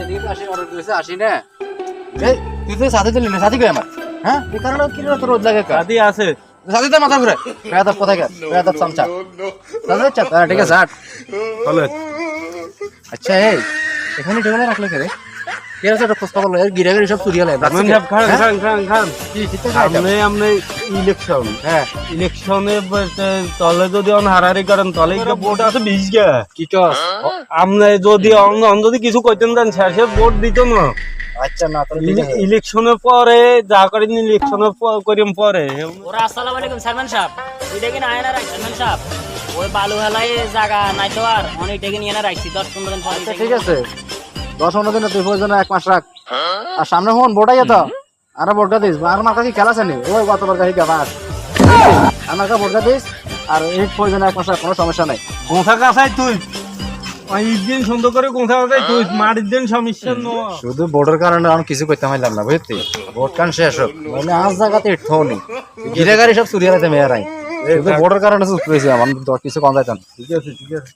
এদিকে আসি অর্ডার দিয়েছে আসি না এই তুই তো সাথে দিলি না সাথে কই আমার হ্যাঁ এই কারণে কি রে তোর রোজ লাগে কাজ দাদি আছে সাথে তো মাথা ঘুরে বেয়াদব কোথায় গেল বেয়াদব চামচা সাথে চাপ হ্যাঁ ঠিক আছে আট বলে আচ্ছা এই এখানে টেবিলে রাখলে কে রে খোঁজ খবর গিরে গিরে সব চুরি হলে আপনি আপনি ইলেকশন হ্যাঁ? ইলেকশনে তলে যদি অন হারাহারি করেন তলে ভোট আছে বিশ গা? কি আপনি যদি অন অন যদি কিছু করতেন দেন শেষে ভোট দিত না। আচ্ছা না ইলেকশনের পরে যা করেন ইলেকশনের করিম পরে। ওরা আসসালামু আলাইকুম সালমান সাহেব। এটা কি আয়না রাখ সালমান সাহেব? ওই বালু হেলায় জায়গা নাই তো আর অনেকটা নিয়ে না রাখছি দশ পনেরো দিন পরে আচ্ছা ঠিক আছে। দশ পনেরো দিন তুই প্রয়োজন এক মাস রাখ। আর সামনে হন বোটাই তো। আর ভোটটা দিস। আর আমার কাছে খেলা আছে নি? ওই গতবার কাছে গাবাস আমার কাছে দিস আর এই প্রয়োজন এক মাস রাখ কোনো সমস্যা নাই। গোঁথা কাছাই তুই। দিন সুন্দর করে তুই। মাটির দিন সমস্যা শুধু ভোটের কারণে আমি কিছু করতে পারলাম না ভোট কান শেষ হোক। মানে আজ জায়গাতে গিরে গাড়ি সব চুরি হারাতে মেয়েরাই শুধু ভোটের কারণে চুপ করেছি আমার কিছু কম যাইতাম ঠিক আছে ঠিক আছে